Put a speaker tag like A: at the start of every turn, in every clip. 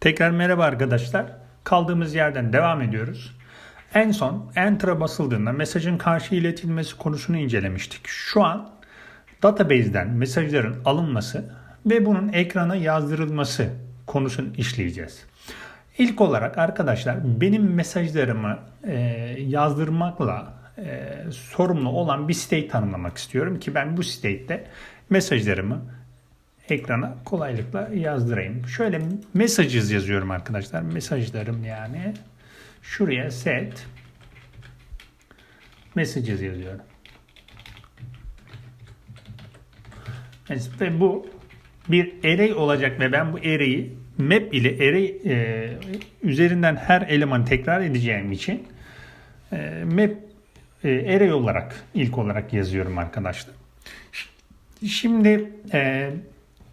A: Tekrar merhaba arkadaşlar. Kaldığımız yerden devam ediyoruz. En son Enter'a basıldığında mesajın karşı iletilmesi konusunu incelemiştik. Şu an database'den mesajların alınması ve bunun ekrana yazdırılması konusunu işleyeceğiz. İlk olarak arkadaşlar benim mesajlarımı e, yazdırmakla e, sorumlu olan bir state tanımlamak istiyorum ki ben bu state'de mesajlarımı ekrana kolaylıkla yazdırayım. Şöyle messages yazıyorum arkadaşlar. Mesajlarım yani. Şuraya set messages yazıyorum. Ve bu bir array olacak ve ben bu array'i map ile array e, üzerinden her elemanı tekrar edeceğim için e, map e, array olarak ilk olarak yazıyorum arkadaşlar. Şimdi e,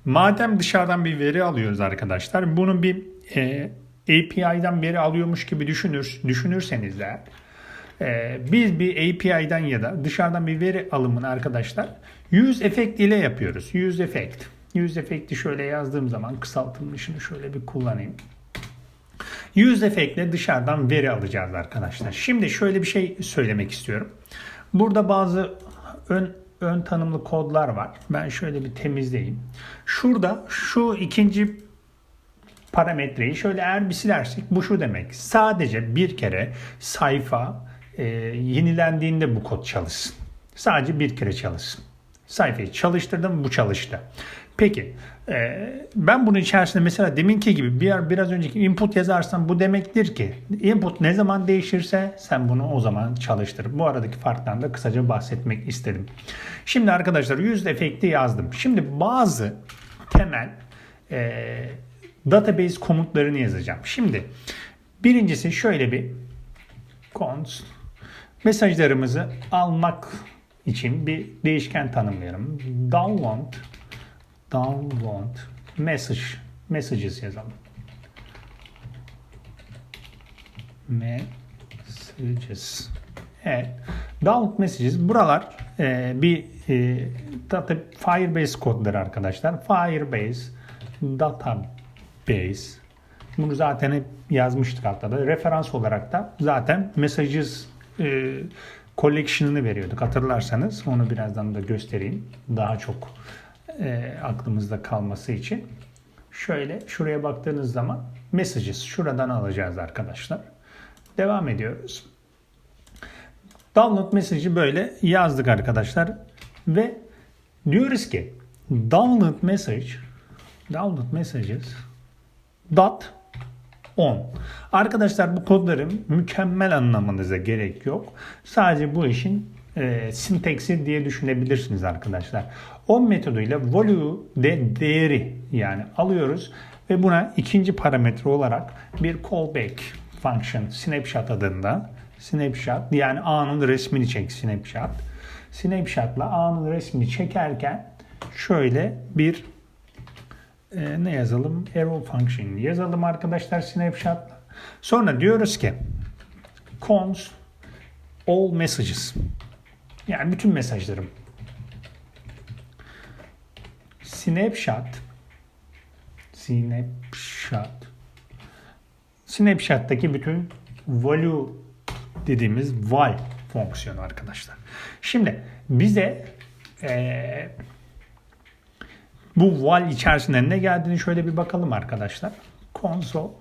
A: madem dışarıdan bir veri alıyoruz arkadaşlar bunun bir e, API'den veri alıyormuş gibi düşünür, düşünürseniz eğer e, biz bir API'den ya da dışarıdan bir veri alımını arkadaşlar use effect ile yapıyoruz. Use effect. Use effect'i şöyle yazdığım zaman kısaltılmışını şöyle bir kullanayım. Use effect ile dışarıdan veri alacağız arkadaşlar. Şimdi şöyle bir şey söylemek istiyorum. Burada bazı ön ön tanımlı kodlar var. Ben şöyle bir temizleyeyim. Şurada şu ikinci parametreyi şöyle eğer bir bu şu demek. Sadece bir kere sayfa e, yenilendiğinde bu kod çalışsın. Sadece bir kere çalışsın. Sayfayı çalıştırdım bu çalıştı. Peki e, ben bunun içerisinde mesela deminki gibi bir biraz önceki input yazarsam bu demektir ki input ne zaman değişirse sen bunu o zaman çalıştır. Bu aradaki farktan da kısaca bahsetmek istedim. Şimdi arkadaşlar yüz efekti yazdım. Şimdi bazı temel e, database komutlarını yazacağım. Şimdi birincisi şöyle bir const mesajlarımızı almak için bir değişken tanımlayalım. Download download message messages yazalım. Messages. Evet. Download messages. Buralar e, bir e, data Firebase kodları arkadaşlar. Firebase database. Bunu zaten hep yazmıştık altta da. Referans olarak da zaten messages e, collection'ını veriyorduk. Hatırlarsanız onu birazdan da göstereyim. Daha çok e, aklımızda kalması için. Şöyle şuraya baktığınız zaman messages şuradan alacağız arkadaşlar. Devam ediyoruz. Download mesajı böyle yazdık arkadaşlar ve diyoruz ki download message download messages dot on. Arkadaşlar bu kodların mükemmel anlamanıza gerek yok. Sadece bu işin e, sinteksi diye düşünebilirsiniz arkadaşlar. On metoduyla value de değeri yani alıyoruz ve buna ikinci parametre olarak bir callback function snapshot adında snapshot yani anın resmini çek snapshot. Snapshot'la anın resmini çekerken şöyle bir e, ne yazalım? Arrow function yazalım arkadaşlar snapshot'la. Sonra diyoruz ki cons all messages yani bütün mesajlarım snapshot snapshot snapshot'taki bütün value dediğimiz val fonksiyonu arkadaşlar. Şimdi bize ee, bu val içerisinde ne geldiğini şöyle bir bakalım arkadaşlar. console.log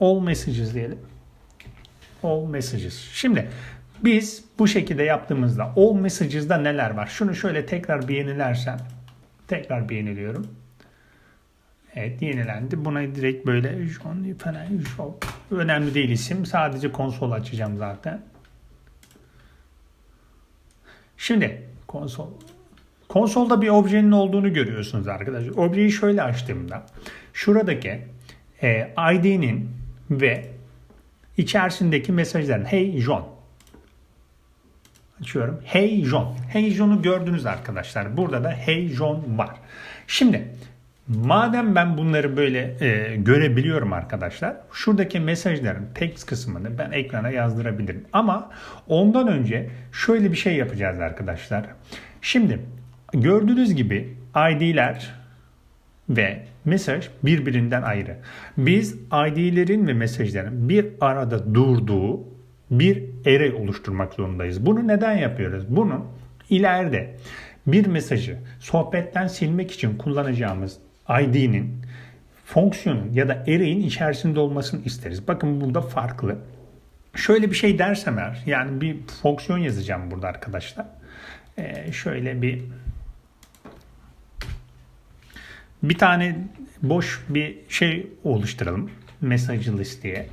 A: all messages diyelim. All messages. Şimdi biz bu şekilde yaptığımızda all messages'da neler var? Şunu şöyle tekrar bir yenilersem tekrar bir yeniliyorum. Evet yenilendi. Buna direkt böyle John falan Show. Önemli değil isim. Sadece konsol açacağım zaten. Şimdi konsol konsolda bir objenin olduğunu görüyorsunuz arkadaşlar. Objeyi şöyle açtığımda şuradaki e, ID'nin ve içerisindeki mesajların Hey John açıyorum. Hey John. Hey John'u gördünüz arkadaşlar. Burada da Hey John var. Şimdi madem ben bunları böyle e, görebiliyorum arkadaşlar. Şuradaki mesajların text kısmını ben ekrana yazdırabilirim. Ama ondan önce şöyle bir şey yapacağız arkadaşlar. Şimdi gördüğünüz gibi ID'ler ve mesaj birbirinden ayrı. Biz ID'lerin ve mesajların bir arada durduğu bir array oluşturmak zorundayız. Bunu neden yapıyoruz? Bunu ileride bir mesajı sohbetten silmek için kullanacağımız ID'nin fonksiyonun ya da array'in içerisinde olmasını isteriz. Bakın burada farklı. Şöyle bir şey dersem eğer, yani bir fonksiyon yazacağım burada arkadaşlar. Ee, şöyle bir bir tane boş bir şey oluşturalım. Mesajı listeye.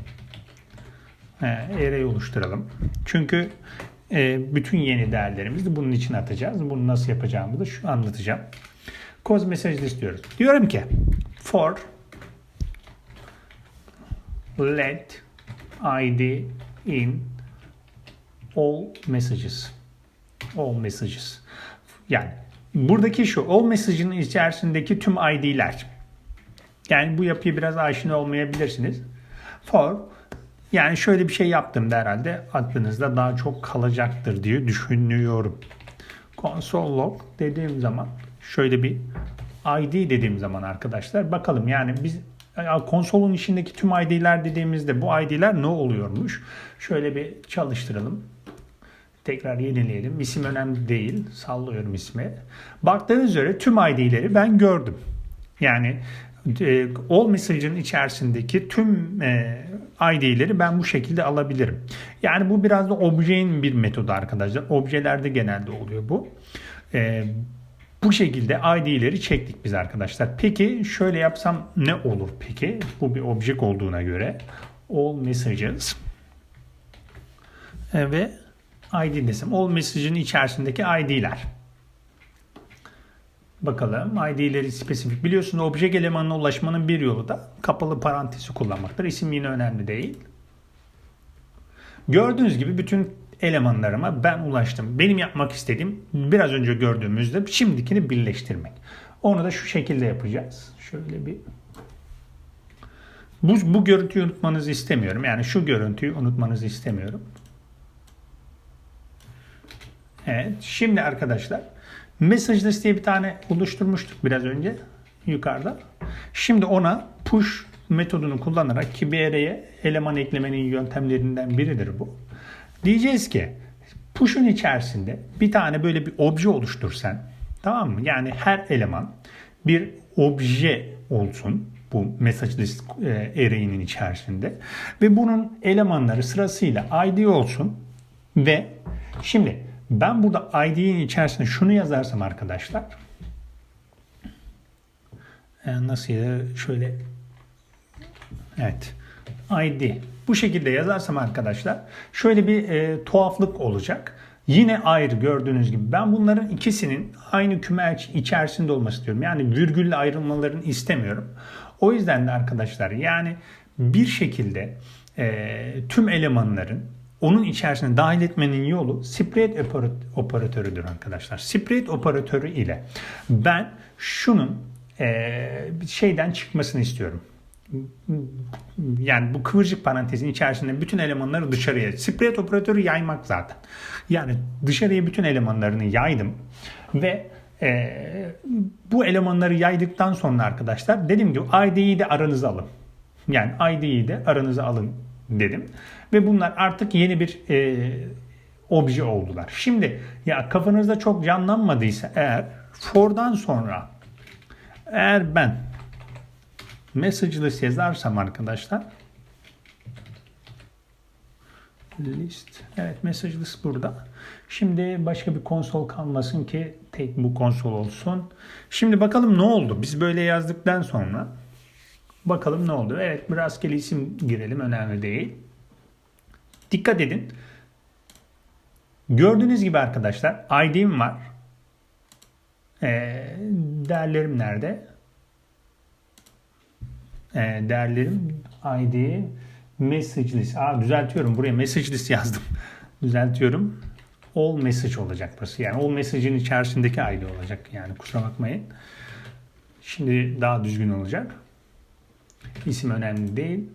A: Ee, array oluşturalım. Çünkü e, bütün yeni değerlerimizi bunun için atacağız. Bunu nasıl yapacağımızı da şu anlatacağım. Cause message istiyoruz. Diyorum ki for let id in all messages. All messages. Yani buradaki şu all message'ın içerisindeki tüm ID'ler. Yani bu yapıyı biraz aşina olmayabilirsiniz. For yani şöyle bir şey yaptım da herhalde aklınızda daha çok kalacaktır diye düşünüyorum. Console log dediğim zaman şöyle bir ID dediğim zaman arkadaşlar bakalım yani biz konsolun içindeki tüm ID'ler dediğimizde bu ID'ler ne oluyormuş? Şöyle bir çalıştıralım. Tekrar yenileyelim. İsim önemli değil. Sallıyorum ismi. Baktığınız üzere tüm ID'leri ben gördüm. Yani e, all message'ın içerisindeki tüm e, ID'leri ben bu şekilde alabilirim. Yani bu biraz da objenin bir metodu arkadaşlar. Objelerde genelde oluyor bu. E, bu şekilde ID'leri çektik biz arkadaşlar. Peki şöyle yapsam ne olur peki? Bu bir object olduğuna göre all messages e, ve ID desem. All message'in içerisindeki ID'ler. Bakalım ID'leri spesifik. Biliyorsunuz obje elemanına ulaşmanın bir yolu da kapalı parantezi kullanmaktır. İsim yine önemli değil. Gördüğünüz gibi bütün elemanlarıma ben ulaştım. Benim yapmak istediğim biraz önce gördüğümüzde şimdikini birleştirmek. Onu da şu şekilde yapacağız. Şöyle bir bu, bu görüntüyü unutmanızı istemiyorum. Yani şu görüntüyü unutmanızı istemiyorum. Evet. Şimdi arkadaşlar message list diye bir tane oluşturmuştuk biraz önce yukarıda. Şimdi ona push metodunu kullanarak ki bir araya eleman eklemenin yöntemlerinden biridir bu. Diyeceğiz ki push'un içerisinde bir tane böyle bir obje oluştursan tamam mı? Yani her eleman bir obje olsun bu message list e, array'inin içerisinde ve bunun elemanları sırasıyla ID olsun ve şimdi ben burada ID'nin içerisinde şunu yazarsam arkadaşlar e, nasıl ya şöyle evet ID bu şekilde yazarsam arkadaşlar şöyle bir e, tuhaflık olacak. Yine ayrı gördüğünüz gibi ben bunların ikisinin aynı küme içerisinde olması istiyorum. Yani virgülle ayrılmalarını istemiyorum. O yüzden de arkadaşlar yani bir şekilde e, tüm elemanların onun içerisine dahil etmenin yolu spread operatörüdür arkadaşlar. Spread operatörü ile ben şunun e, şeyden çıkmasını istiyorum yani bu kıvırcık parantezin içerisinde bütün elemanları dışarıya spread operatörü yaymak zaten. Yani dışarıya bütün elemanlarını yaydım ve e, bu elemanları yaydıktan sonra arkadaşlar dedim ki ID'yi de aranıza alın. Yani ID'yi de aranıza alın dedim. Ve bunlar artık yeni bir e, obje oldular. Şimdi ya kafanızda çok canlanmadıysa eğer for'dan sonra eğer ben message list yazarsam arkadaşlar list evet message list burada. Şimdi başka bir konsol kalmasın ki tek bu konsol olsun. Şimdi bakalım ne oldu? Biz böyle yazdıktan sonra bakalım ne oldu? Evet bir rastgele isim girelim önemli değil. Dikkat edin. Gördüğünüz gibi arkadaşlar ID'm var. Ee, değerlerim nerede? Ee, değerlerim ID message list. Aa, düzeltiyorum. Buraya message list yazdım. düzeltiyorum. All message olacak burası. Yani all message'in içerisindeki ID olacak. Yani kusura bakmayın. Şimdi daha düzgün olacak. İsim önemli değil.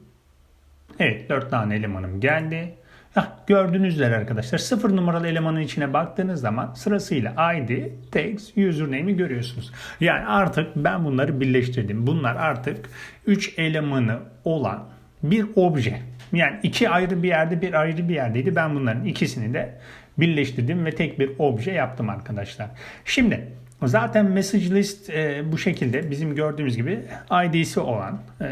A: Evet 4 tane elemanım geldi. Hah, gördüğünüz üzere arkadaşlar 0 numaralı elemanın içine baktığınız zaman sırasıyla ID, text, username'i görüyorsunuz. Yani artık ben bunları birleştirdim. Bunlar artık 3 elemanı olan bir obje. Yani iki ayrı bir yerde bir ayrı bir yerdeydi. Ben bunların ikisini de birleştirdim ve tek bir obje yaptım arkadaşlar. Şimdi zaten message list e, bu şekilde bizim gördüğümüz gibi ID'si olan, e,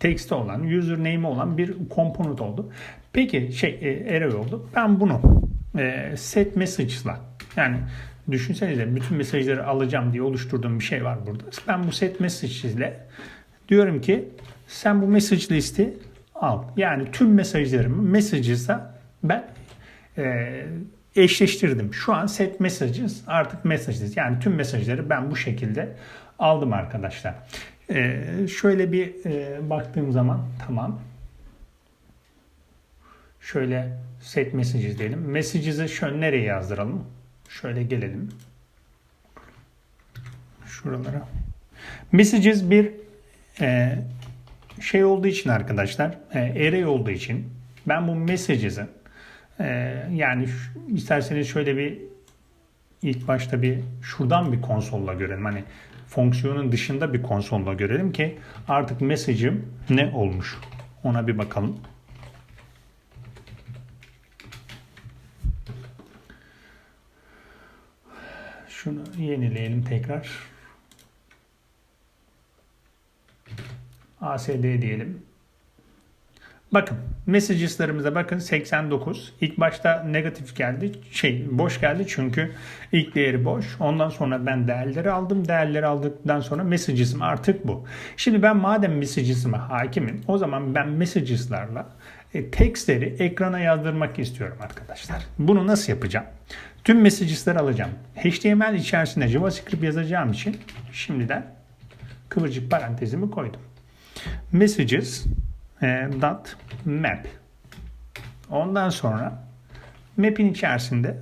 A: text'i olan, username'i olan bir komponent oldu. Peki şey e, array oldu. Ben bunu e, set message'la yani düşünsenize bütün mesajları alacağım diye oluşturduğum bir şey var burada. Ben bu set message diyorum ki sen bu message listi al. Yani tüm mesajlarımı messages'a ben e, eşleştirdim. Şu an set messages artık messages. Yani tüm mesajları ben bu şekilde aldım arkadaşlar. E, şöyle bir e, baktığım zaman tamam. Şöyle set messages diyelim. Messages'ı şöyle nereye yazdıralım? Şöyle gelelim. Şuralara. Messages bir e, şey olduğu için arkadaşlar, e, array olduğu için ben bu messages'ı e, yani isterseniz şöyle bir ilk başta bir şuradan bir konsolla görelim. Hani fonksiyonun dışında bir konsolla görelim ki artık message'im ne olmuş. Ona bir bakalım. Şunu yenileyelim tekrar. ASD diyelim. Bakın messages'larımıza bakın 89. İlk başta negatif geldi. Şey boş geldi çünkü ilk değeri boş. Ondan sonra ben değerleri aldım. Değerleri aldıktan sonra messages'im artık bu. Şimdi ben madem messages'ime hakimim o zaman ben messages'larla e, textleri ekrana yazdırmak istiyorum arkadaşlar. Bunu nasıl yapacağım? Tüm messages'ları alacağım. HTML içerisinde JavaScript yazacağım için şimdiden kıvırcık parantezimi koydum messages e, dot map. Ondan sonra map'in içerisinde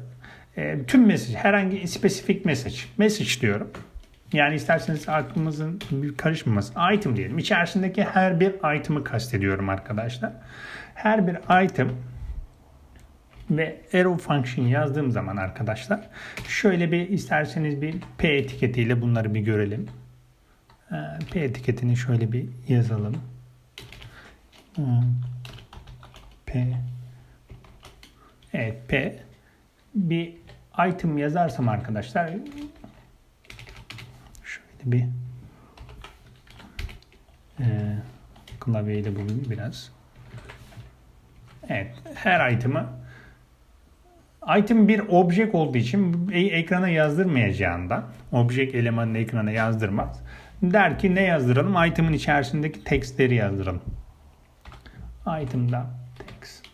A: e, tüm mesaj, herhangi spesifik message, message diyorum. Yani isterseniz aklımızın bir karışmaması. Item diyelim. İçerisindeki her bir item'ı kastediyorum arkadaşlar. Her bir item ve arrow function yazdığım zaman arkadaşlar şöyle bir isterseniz bir p etiketiyle bunları bir görelim. Ee, P etiketini şöyle bir yazalım. Hmm. P Evet P bir item yazarsam arkadaşlar şöyle bir e, klavyeyle bulayım biraz. Evet her item'ı Item bir object olduğu için e- ekrana yazdırmayacağından object elemanını ekrana yazdırmaz. Der ki ne yazdıralım? Item'ın içerisindeki textleri yazdıralım. Item'da text.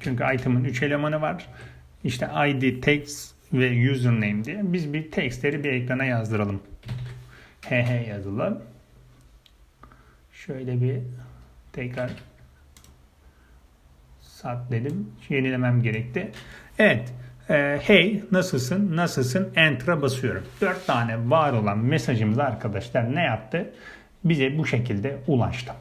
A: Çünkü item'ın 3 elemanı var. İşte ID, text ve username diye. Biz bir textleri bir ekrana yazdıralım. HH yazılı. Şöyle bir tekrar sat dedim. Yenilemem gerekti. Evet. e, hey nasılsın? Nasılsın? Enter'a basıyorum. 4 tane var olan mesajımız arkadaşlar ne yaptı? Bize bu şekilde ulaştı.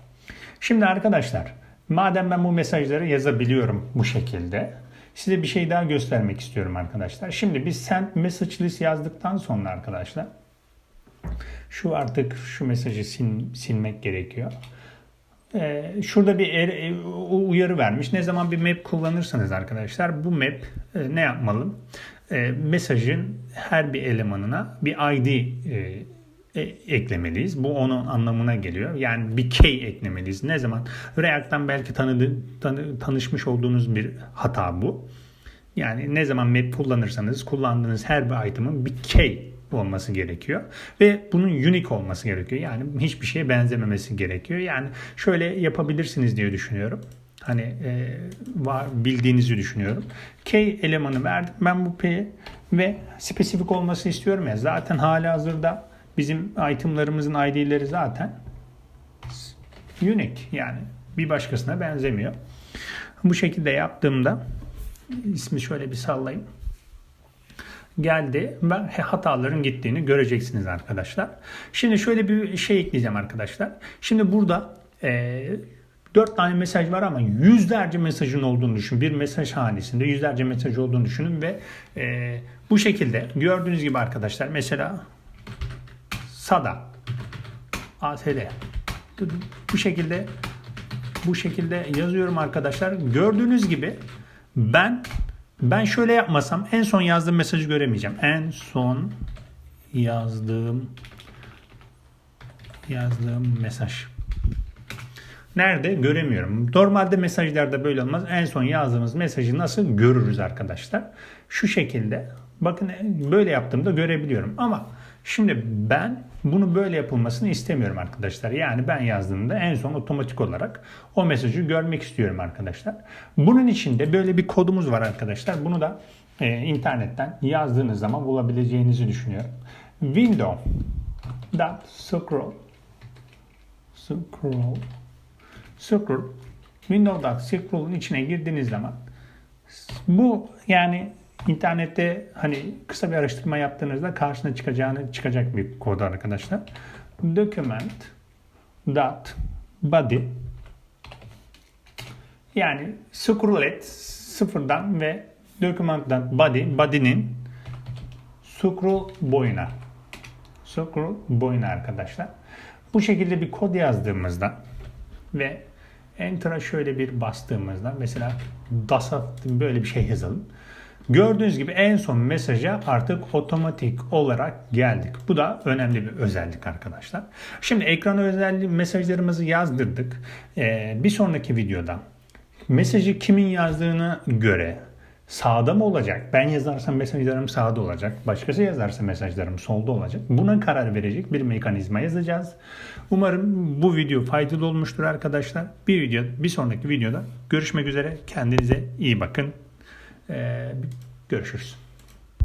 A: Şimdi arkadaşlar madem ben bu mesajları yazabiliyorum bu şekilde size bir şey daha göstermek istiyorum arkadaşlar. Şimdi biz send message list yazdıktan sonra arkadaşlar şu artık şu mesajı sil, silmek gerekiyor. Ee, şurada bir er- e, uyarı vermiş. Ne zaman bir map kullanırsanız arkadaşlar bu map e, ne yapmalı? E, mesajın her bir elemanına bir ID e, e, eklemeliyiz. Bu onun anlamına geliyor. Yani bir key eklemeliyiz. Ne zaman? React'tan belki tanıdı, tanı, tanışmış olduğunuz bir hata bu. Yani ne zaman map kullanırsanız kullandığınız her bir item'ın bir key olması gerekiyor. Ve bunun unique olması gerekiyor. Yani hiçbir şeye benzememesi gerekiyor. Yani şöyle yapabilirsiniz diye düşünüyorum. Hani e, var bildiğinizi düşünüyorum. Key elemanı verdim ben bu P'ye ve spesifik olması istiyorum ya. Zaten hala hazırda bizim itemlarımızın ID'leri zaten unique yani bir başkasına benzemiyor. Bu şekilde yaptığımda ismi şöyle bir sallayayım geldi ve hataların gittiğini göreceksiniz arkadaşlar. Şimdi şöyle bir şey ekleyeceğim arkadaşlar. Şimdi burada e, 4 tane mesaj var ama yüzlerce mesajın olduğunu düşün. Bir mesaj hanesinde yüzlerce mesaj olduğunu düşünün ve e, bu şekilde gördüğünüz gibi arkadaşlar mesela Sada ASD bu şekilde bu şekilde yazıyorum arkadaşlar. Gördüğünüz gibi ben ben şöyle yapmasam en son yazdığım mesajı göremeyeceğim. En son yazdığım yazdığım mesaj. Nerede? Göremiyorum. Normalde mesajlarda böyle olmaz. En son yazdığımız mesajı nasıl görürüz arkadaşlar? Şu şekilde. Bakın böyle yaptığımda görebiliyorum. Ama şimdi ben bunu böyle yapılmasını istemiyorum arkadaşlar. Yani ben yazdığımda en son otomatik olarak o mesajı görmek istiyorum arkadaşlar. Bunun için de böyle bir kodumuz var arkadaşlar. Bunu da e, internetten yazdığınız zaman bulabileceğinizi düşünüyorum. Window scroll scroll scroll Windows scroll'un içine girdiğiniz zaman bu yani internette hani kısa bir araştırma yaptığınızda karşına çıkacağını çıkacak bir kod arkadaşlar. Document dot body yani scroll et sıfırdan ve document dot body body'nin scroll boyuna scroll boyuna arkadaşlar. Bu şekilde bir kod yazdığımızda ve Enter'a şöyle bir bastığımızda mesela DAS'a böyle bir şey yazalım. Gördüğünüz gibi en son mesaja artık otomatik olarak geldik. Bu da önemli bir özellik arkadaşlar. Şimdi ekran özelliği mesajlarımızı yazdırdık. Ee, bir sonraki videoda mesajı kimin yazdığına göre sağda mı olacak? Ben yazarsam mesajlarım sağda olacak. Başkası yazarsa mesajlarım solda olacak. Buna karar verecek bir mekanizma yazacağız. Umarım bu video faydalı olmuştur arkadaşlar. Bir video, bir sonraki videoda görüşmek üzere. Kendinize iyi bakın. Ee, görüşürüz.